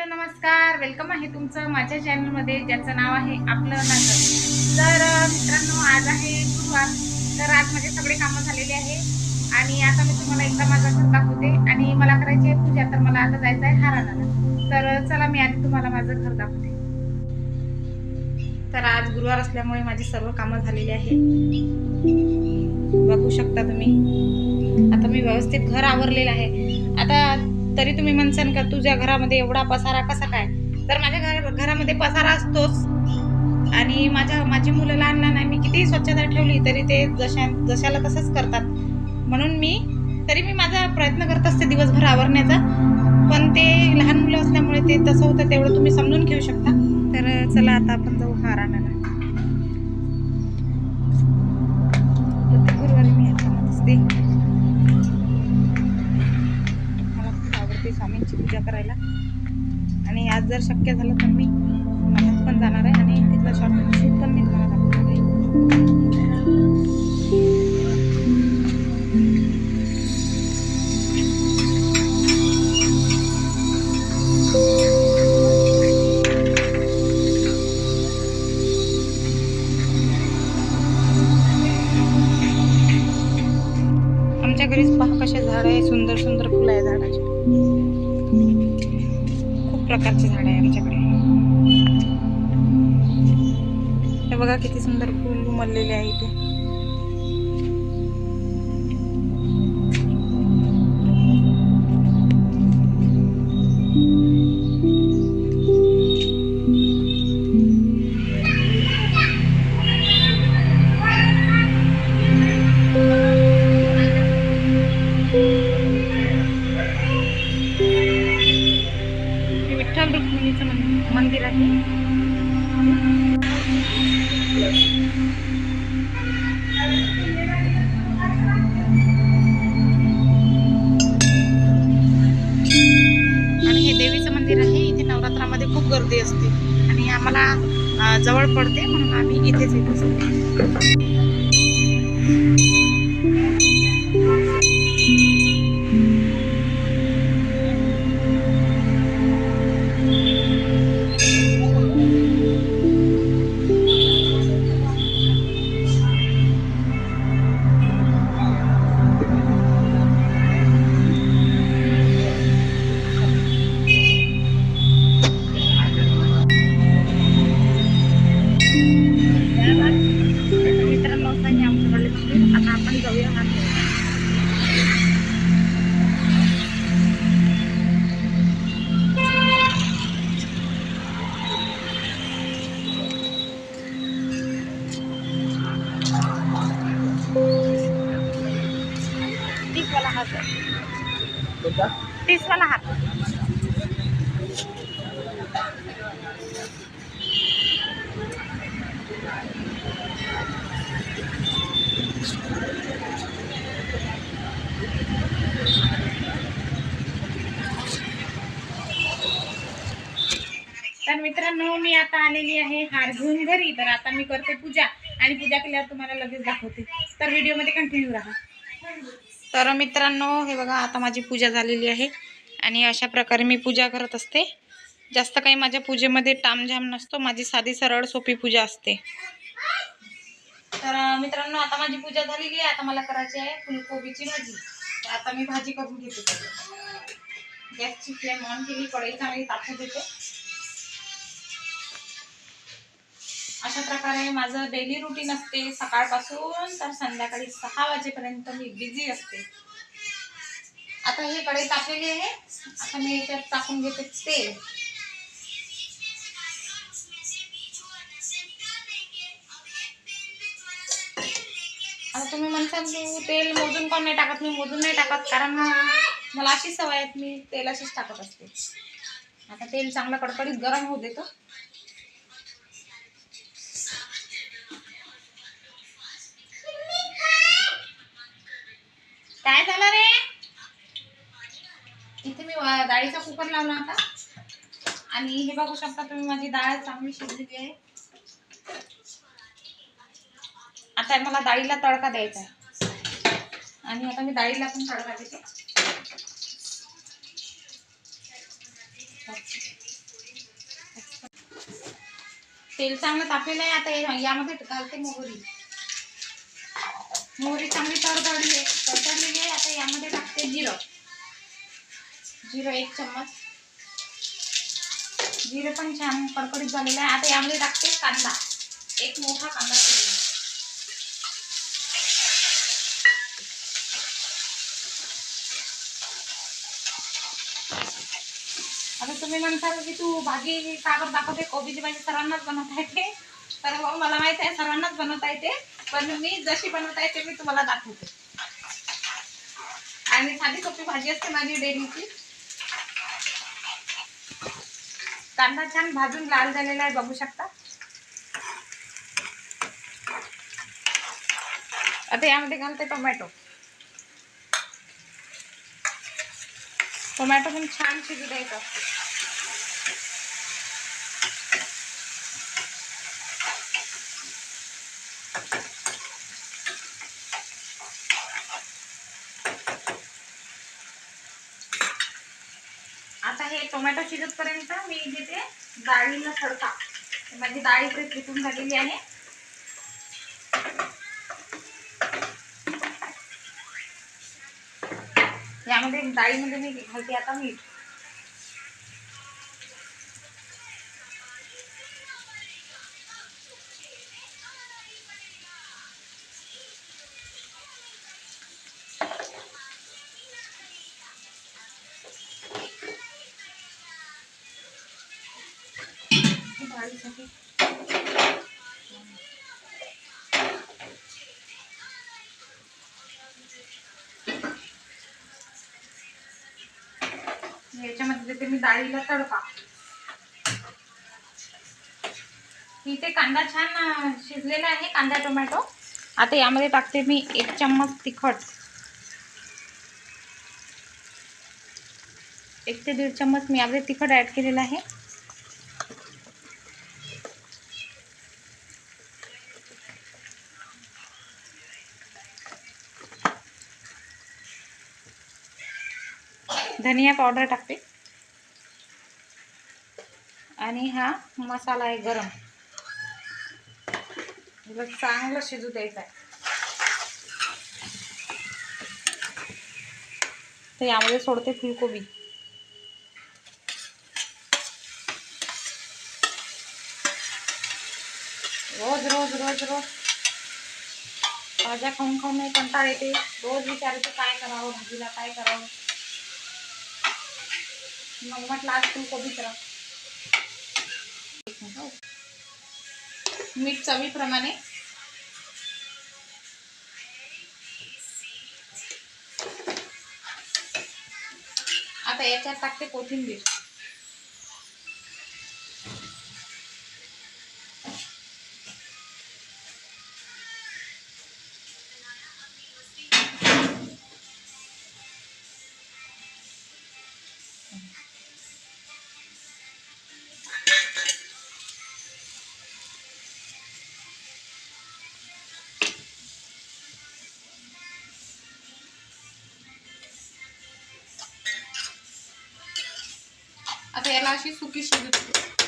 Hello नमस्कार. Welcome आहे तुमचं माझ्या चॅनलमध्ये ज्याचं नाव आहे आपलं नातं तर मित्रांनो आज आहे गुरुवार. तर आज माझे सगळे कामं झालेले आहे. आणि आता मी तुम्हाला एकदा माझं घर दाखवते. आणि मला करायची आहे पूजा तर मला आता जायचं आहे हार तर चला मी आधी तुम्हाला माझं घर दाखवते. तर आज गुरुवार असल्यामुळे माझी सर्व कामं झालेली आहे बघू शकता तुम्ही. आता मी व्यवस्थित घर आवरलेलं आहे. आता तरी तुम्ही म्हणसान का तुझ्या घरामध्ये एवढा पसारा कसा काय? तर माझ्या घर घरामध्ये पसारा असतोच. आणि माझ्या माझी मुलं लहान लहान आहे. मी कितीही स्वच्छता ठेवली तरी ते जशा जशाला तसंच करतात. म्हणून मी तरी मी माझा प्रयत्न करत असते दिवसभर आवरण्याचा. पण ते लहान मुलं असल्यामुळे ते तसं होतं तेवढं तुम्ही समजून घेऊ शकता. तर चला आता आपण जाऊ हार आणायला जर शक्य झालं तर मी मठात पण जाणार आहे आणि तिथला शॉर्ट शूट पण मी तुम्हाला दाखवणार आहे. आमच्या घरीच पहा कसे झाड आहे सुंदर सुंदर फुलं आहे झाडाचे. प्रकारचे झाड आहे आमच्याकडे. हे बघा किती सुंदर फुल उमललेले आहे इथे. मंदिर आहे. आणि हे देवीचं मंदिर आहे. इथे नवरात्रामध्ये खूप गर्दी असते. आणि आम्हाला जवळ पडते म्हणून आम्ही इथेच येत. असतो तीस वाला हार तर मित्रांनो मी आता आलेली आहे हार घेऊन घरी. तर आता मी करते पूजा. आणि पूजा केल्यावर तुम्हाला लगेच दाखवते. तर व्हिडिओमध्ये कंटिन्यू राहा. तर मित्रांनो हे बघा आता माझी पूजा झालेली आहे. आणि अशा प्रकारे मी पूजा करत असते. जास्त काही माझ्या पूजेमध्ये टामझाम नसतो. माझी साधी सरळ सोपी पूजा असते. तर मित्रांनो आता माझी पूजा झालेली आहे. आता मला करायची आहे फुलकोबीची भाजी. आता मी भाजी करून घेते. गॅसची फ्लेम ऑन केली कढई चांगली तापू देते. अशा प्रकारे माझं डेली रुटीन असते. सकाळपासून तर संध्याकाळी सहा वाजेपर्यंत मी बिझी असते. आता ही कढई तापलेली आहे. आता मी याच्यात टाकून घेते तेल. आता तुम्ही म्हणता तू तेल मोजून पण नाही टाकत? मी मोजून नाही टाकत. कारण मला अशी सवय आहे मी तेल अशीच टाकत असते. आता तेल चांगलं कडकडीत गरम होऊ देतो. काय झालं रे? इथे मी डाळीचा कुकर लावला होता. आणि हे बघू शकता तुम्ही माझी डाळ चांगली शिजलेली आहे. आता मला डाळीला तडका द्यायचा आहे. आणि आता मी डाळीला पण तडका देते. तेल चांगलं तापलेलं आहे आता यामध्ये घालते मोहरी. मोहरी चांगली तडतडली आहे. तडतडलेली आहे आता यामध्ये टाकते जिरं. जिरं एक चम्मच. जिरं पण छान कडकडीत झालेलं आहे. आता यामध्ये टाकते कांदा. एक मोठा कांदा चिरलेला. आता तुम्ही म्हणताल की तू भाजी कागद दाखवते कोबीची भाजी सर्वांनाच बनवता येते. तर हो, मला माहीत आहे सर्वांनाच बनवता येते. पण मी जशी बनवता येते मी तुम्हाला दाखवते. आणि साधी सोपी भाजी असते माझी डेलीची. कांदा छान भाजून लाल झालेला आहे बघू शकता. आता यामध्ये घालते टोमॅटो. टोमॅटो पण छान शिजू द्यायचं आता हे टोमॅटो शिजतपर्यंत मी घेते डाळीला तडका माझी डाळी इकडे फिटून झालेली आहे. यामध्ये डाळीमध्ये मी घालते आता मीठ. डाळीसाठी याच्यामध्ये देते मी डाळीला तडका. इथे कांदा छान शिजलेला आहे कांदा टोमॅटो. आता यामध्ये टाकते मी एक चम्मच तिखट. एक ते दीड चम्मच मी यामध्ये तिखट ॲड केलेलं आहे. धनिया पावडर टाकते. आणि हा मसाला आहे गरम. याला चांगलं शिजू द्यायचं आहे तर यामध्ये सोडते फुलकोबी. रोज रोज रोज रोज. भाज्या खाऊन खाऊन कंटाळ येते. रोज विचारायचं काय करावं? भाजीला काय करावं? मग म्हटलं आज फुलकोबी करा मीठ चवीप्रमाणे. आता याच्यात टाकते कोथिंबीर. आता याला अशी सुकी शिजू